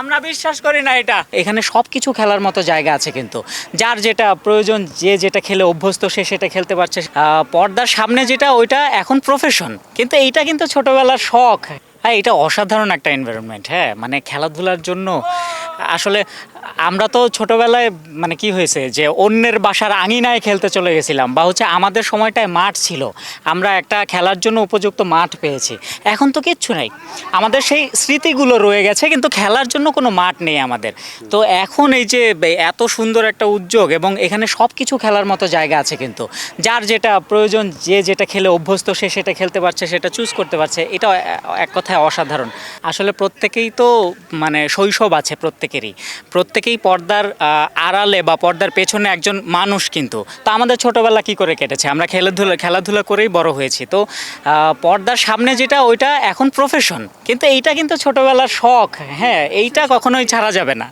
আমরা বিশ্বাস করি না এটা। এখানে সব কিছু খেলার মতো জায়গা আছে কিন্তু। যার যেটা প্রয়োজন, যে যেটা খেলে অভ্যস্ত, সে সেটা খেলতে পারছে। পর্দার সামনে যেটা, ওইটা এখন প্রফেশন কিন্তু এইটা কিন্তু ছোটবেলার শখ। হ্যাঁ এটা অসাধারণ একটা এনভায়রনমেন্ট হ্যাঁ মানে খেলাধুলার জন্য আসলে আমরা তো ছোটবেলায় মানে কি হয়েছে যে অন্যের বাসার আঙিনায় খেলতে চলে গেছিলাম বা হচ্ছে আমাদের সময়টায় মাঠ ছিল, আমরা একটা খেলার জন্য উপযুক্ত মাঠ পেয়েছি। এখন তো কিচ্ছু নাই। আমাদের সেই স্মৃতিগুলো রয়ে গেছে, কিন্তু খেলার জন্য কোনো মাঠ নেই আমাদের। তো এখন এই যে এত সুন্দর একটা উদ্যোগ এবং এখানে সব কিছু খেলার মতো জায়গা আছে কিন্তু, যার যেটা প্রয়োজন, যে যেটা খেলে অভ্যস্ত, সে সেটা খেলতে পারছে, সেটা চুজ করতে পারছে এটা এক কথায় অসাধারণ। আসলে প্রত্যেকেই তো মানে শৈশব আছে প্রত্যেকেরই। প্রত্যেকেই পর্দার আড়ালে বা পর্দার পেছনে একজন মানুষ কিন্তু। তো আমাদের ছোটবেলা কি করে কেটেছে? আমরা খেলাধুলা খেলাধুলা করেই বড় হয়েছি। তো পর্দার সামনে যেটা ওইটা এখন প্রফেশন কিন্তু এইটা কিন্তু ছোটবেলার শখ। হ্যাঁ এইটা কখনোই ছাড়া যাবে না।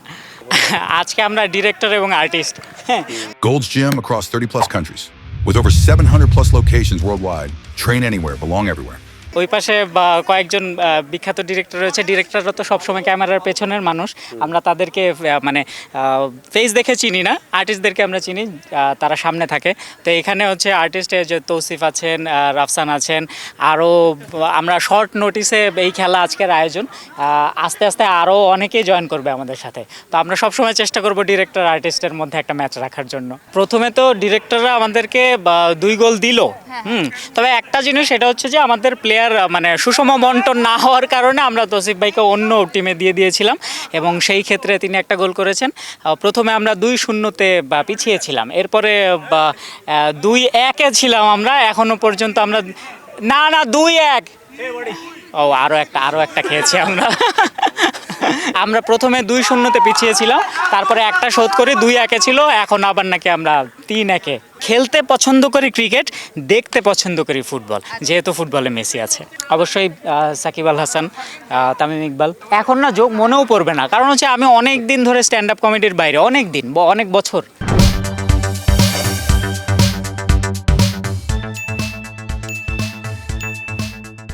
আজকে আমরা ডিরেক্টর এবং আর্টিস্ট হ্যাঁ। Gold's Gym across 30 plus countries. With over 700 plus locations worldwide, train anywhere, belong everywhere. ওই পাশে কয়েকজন বিখ্যাত ডিরেক্টর রয়েছে। ডিরেক্টররা তো সবসময় ক্যামেরার পেছনের মানুষ। আমরা তাদেরকে মানে ফেস দেখে চিনি না। আর্টিস্টদেরকে আমরা চিনি তারা সামনে থাকে। তো এখানে হচ্ছে আর্টিস্ট যে তৌসিফ আছেন রাফসান আছেন আরও আমরা শর্ট নোটিসে এই খেলা আজকের আয়োজন। আস্তে আস্তে আরও অনেকেই জয়েন করবে আমাদের সাথে। তো আমরা সবসময় চেষ্টা করব ডিরেক্টর আর্টিস্টের মধ্যে একটা ম্যাচ রাখার জন্য। প্রথমে তো ডিরেক্টররা আমাদেরকে দুই গোল দিল। হুম, তবে একটা জিনিস, সেটা হচ্ছে যে আমাদের প্লেয়ার মানে সুষম বন্টন না হওয়ার কারণে আমরা তসিফ ভাইকে অন্য টিমে দিয়ে দিয়েছিলাম এবং সেই ক্ষেত্রে তিনি একটা গোল করেছেন। প্রথমে আমরা দুই শূন্যতে, বা পিছিয়ে ছিলাম এরপরে দুই একে ছিলাম আমরা, এখনও পর্যন্ত আমরা, না না, দুই এক। ও আরও একটা আরও একটা খেয়েছি আমরা। আমরা প্রথমে দুই শূন্যতে পিছিয়েছিলাম, তারপরে একটা শোধ করে দুই একে ছিল, এখন আবার নাকি আমরা তিন একে। খেলতে পছন্দ করি ক্রিকেট, দেখতে পছন্দ করি ফুটবল, যেহেতু ফুটবলে মেসি আছে। অবশ্যই সাকিব আল হাসান তামিম ইকবাল। এখন না, যোগ মনেও পড়বে না, কারণ হচ্ছে আমি অনেক দিন ধরে স্ট্যান্ড আপ কমেডির বাইরে, অনেক দিন অনেক বছর।